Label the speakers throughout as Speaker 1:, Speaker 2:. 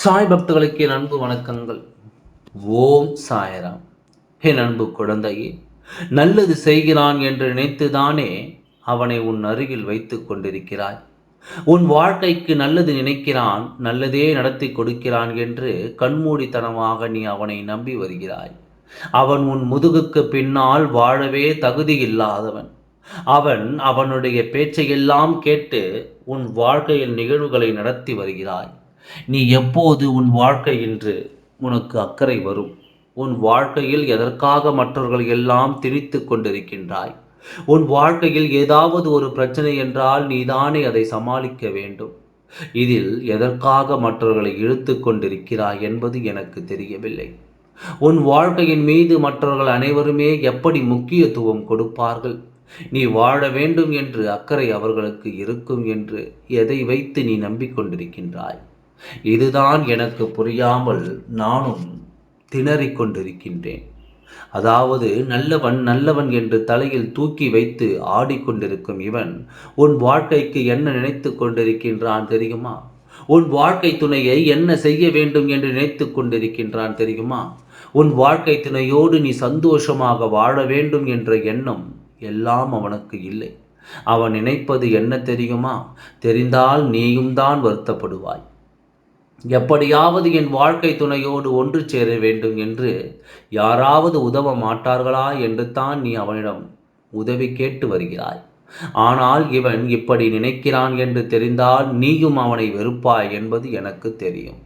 Speaker 1: சாய் பக்தர்களுக்கு என் அன்பு வணக்கங்கள். ஓம் சாயராம். என் அன்பு குழந்தையே நல்லது செய்கிறான் என்று நினைத்துதானே அவனை உன் அருகில் வைத்து கொண்டிருக்கிறாய். உன் வாழ்க்கைக்கு நல்லது நினைக்கிறான் நல்லதே நடத்தி கொடுக்கிறான் என்று கண்மூடித்தனமாக நீ அவனை நம்பி வருகிறாய். அவன் உன் முதுகுக்கு பின்னால் வாழவே தகுதி இல்லாதவன். அவன் அவனுடைய பேச்சையெல்லாம் கேட்டு உன் வாழ்க்கையில் நிகழ்வுகளை நடத்தி வருகிறாய். நீ எப்போது உன் வாழ்க்கை என்று உனக்கு அக்கறை வரும். உன் வாழ்க்கையில் எதற்காக மற்றவர்கள் எல்லாம் திணித்து கொண்டிருக்கின்றாய்? உன் வாழ்க்கையில் ஏதாவது ஒரு பிரச்சனை என்றால் நீதானே அதை சமாளிக்க வேண்டும். இதில் எதற்காக மற்றவர்களை இழுத்து கொண்டிருக்கிறாய் என்பது எனக்கு தெரியவில்லை. உன் வாழ்க்கையின் மீது மற்றவர்கள் அனைவருமே எப்படி முக்கியத்துவம் கொடுப்பார்கள்? நீ வாழ வேண்டும் என்று அக்கறை அவர்களுக்கு இருக்கும் என்று எதை வைத்து நீ நம்பிக்கொண்டிருக்கின்றாய்? இதுதான் எனக்கு புரியாமல் நானும் திணறிக் கொண்டிருக்கின்றேன். அதாவது நல்லவன் நல்லவன் என்று தலையில் தூக்கி வைத்து ஆடிக்கொண்டிருக்கும் இவன் உன் வாழ்க்கைக்கு என்ன நினைத்து கொண்டிருக்கின்றான் தெரியுமா? உன் வாழ்க்கை துணையை என்ன செய்ய வேண்டும் என்று நினைத்து கொண்டிருக்கின்றான் தெரியுமா? உன் வாழ்க்கை துணையோடு நீ சந்தோஷமாக வாழ வேண்டும் என்ற எண்ணம் எல்லாம் அவனுக்கு இல்லை. அவன் நினைப்பது என்ன தெரியுமா? தெரிந்தால் நீயும் தான் வருத்தப்படுவாய். எப்படியாவது என் வாழ்க்கை துணையோடு ஒன்று சேர வேண்டும் என்று யாராவது உதவ மாட்டார்களா என்று தான் நீ அவனிடம் உதவி கேட்டு வருகிறாய். ஆனால் இவன் இப்படி நினைக்கிறான் என்று தெரிந்தால் நீயும் அவனை வெறுப்பாய் என்பது எனக்கு தெரியும்.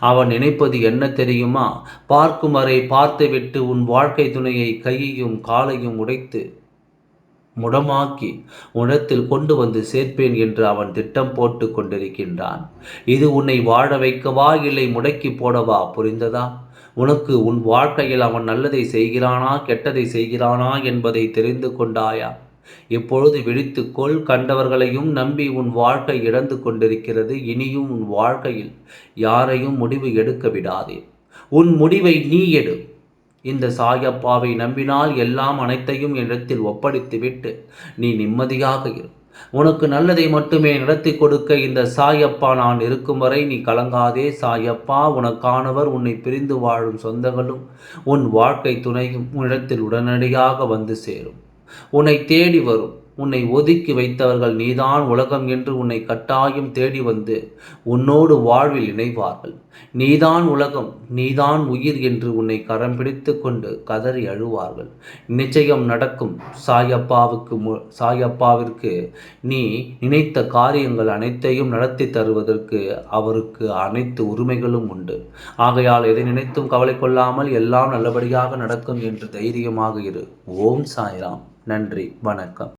Speaker 1: அவன் நினைப்பது என்ன தெரியுமா? பார்க்கும் வரை பார்த்துவிட்டு உன் வாழ்க்கை துணையை கையையும் காலையும் உடைத்து முடமாக்கி உனத்தில் கொண்டு வந்து சேர்ப்பேன் என்று அவன் திட்டம் போட்டு கொண்டிருக்கின்றான். இது உன்னை வாழ வைக்கவா இல்லை முடக்கி போடவா புரிந்ததா? உனக்கு உன் வாழ்க்கையில் அவன் நல்லதை செய்கிறானா கெட்டதை செய்கிறானா என்பதை தெரிந்து கொண்டாயா? இப்பொழுது விழித்துக்கொள் கண்டவர்களையும் நம்பி உன் வாழ்க்கை இழந்து கொண்டிருக்கிறது. இனியும் உன் வாழ்க்கையில் யாரையும் முடிவு எடுக்க விடாதே. உன் முடிவை நீ எடு. இந்த சாயப்பாவை நம்பினால் எல்லாம் அனைத்தையும் இடத்தில் ஒப்படைத்துவிட்டு நீ நிம்மதியாக இரு. உனக்கு நல்லதை மட்டுமே நடத்தி கொடுக்க இந்த சாயப்பா நான் இருக்கும் வரை நீ கலங்காதே. சாயப்பா உனக்கானவர் உன்னை பிரிந்து வாழும் சொந்தங்களும் உன் வாழ்க்கை துணையும் உன்னிடத்தில் உடனடியாக வந்து சேரும். உன்னை தேடி வரும். உன்னை ஒதுக்கி வைத்தவர்கள் நீதான் உலகம் என்று உன்னை கட்டாயம் தேடி வந்து உன்னோடு வாழ்வில் இணைவார்கள். நீதான் உலகம் நீதான் உயிர் என்று உன்னை கரம் பிடித்து கொண்டு கதறி அழுவார்கள். நிச்சயம் நடக்கும். சாயப்பாவுக்கு மு சாயப்பாவிற்கு நீ நினைத்த காரியங்கள் அனைத்தையும் நடத்தி தருவதற்கு அவருக்கு அனைத்து உரிமைகளும் உண்டு. ஆகையால் எதை நினைத்தும் கவலை கொள்ளாமல் எல்லாம் நல்லபடியாக நடக்கும் என்று தைரியமாக இரு. ஓம் சாய்ராம். நன்றி. வணக்கம்.